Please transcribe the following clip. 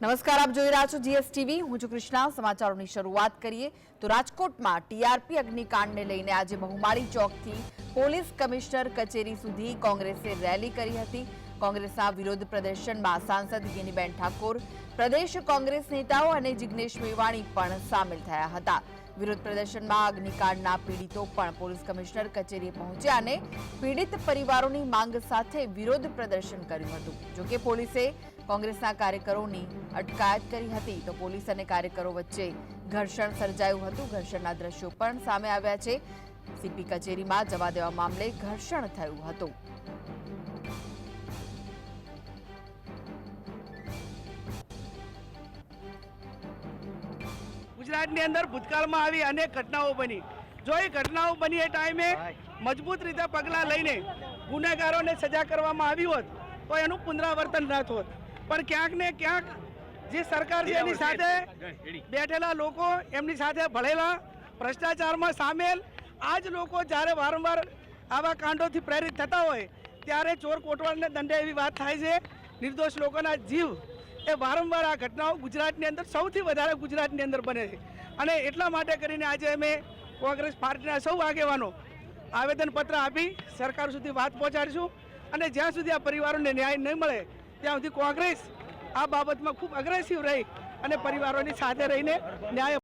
નમસ્કાર, આપ જોઈ રહ્યા છો જીએસટીવી. હું છું કૃષ્ણા. સમાચારોની શરૂઆત કરીએ તો રાજકોટમાં ટીઆરપી અગ્નિકાંડને લઈને આજે બહુમાળી ચોકથી પોલીસ કમિશનર કચેરી સુધી કોંગ્રેસે રેલી કરી હતી. કોંગ્રેસના વિરોધ પ્રદર્શનમાં સાંસદ ગિનીબેન ઠાકોર, પ્રદેશ કોંગ્રેસ નેતાઓ અને જિગ્નેશ મેવાણી પણ સામેલ થયા હતા. વિરોધ પ્રદર્શનમાં અગ્નિકાંડના પીડિતો પણ પોલીસ કમિશનર કચેરીએ પહોંચ્યા અને પીડિત પરિવારોની માંગ સાથે વિરોધ પ્રદર્શન કર્યું હતું. જોકે પોલીસે કોંગ્રેસના કાર્યકરોની અટકાયત કરી હતી, તો પોલીસ અને કાર્યકરો વચ્ચે ઘર્ષણ સર્જાયું હતું. ઘર્ષણના દ્રશ્યો પણ સામે આવ્યા છે. સીપી કચેરીમાં જવા દેવા મામલે ઘર્ષણ થયું હતું. ગુજરાતની અંદર ભૂતકાળમાં આવી અનેક ઘટનાઓ બની. જો એ ઘટનાઓ બની એ ટાઈમે મજબૂત રીતે પગલાં લઈને ગુનેગારોને સજા કરવામાં આવી હોત, તો એનું પુનરાવર્તન ન થોત. પણ ક્યાંક ને ક્યાંક જે સરકાર છે, એની સાથે બેઠેલા લોકો, એમની સાથે ભળેલા ભ્રષ્ટાચારમાં સામેલ આ જ લોકો જ્યારે વારંવાર આવા કાંડોથી પ્રેરિત થતા હોય, ત્યારે ચોર કોટવાળને દંડે એવી વાત થાય છે. નિર્દોષ લોકોના જીવ એ વારંવાર આ ઘટનાઓ ગુજરાતની અંદર સૌથી વધારે ગુજરાતની અંદર બને છે. અને એટલા માટે કરીને આજે અમે કોંગ્રેસ પાર્ટીના સૌ આગેવાનો આવેદનપત્ર આપી સરકાર સુધી વાત પહોંચાડીશું. અને જ્યાં સુધી આ પરિવારોને ન્યાય નહીં મળે, ત્યાં સુધી કોંગ્રેસ આ બાબતમાં ખૂબ અગ્રેસિવ રહી અને પરિવારોની સાથે રહીને ન્યાય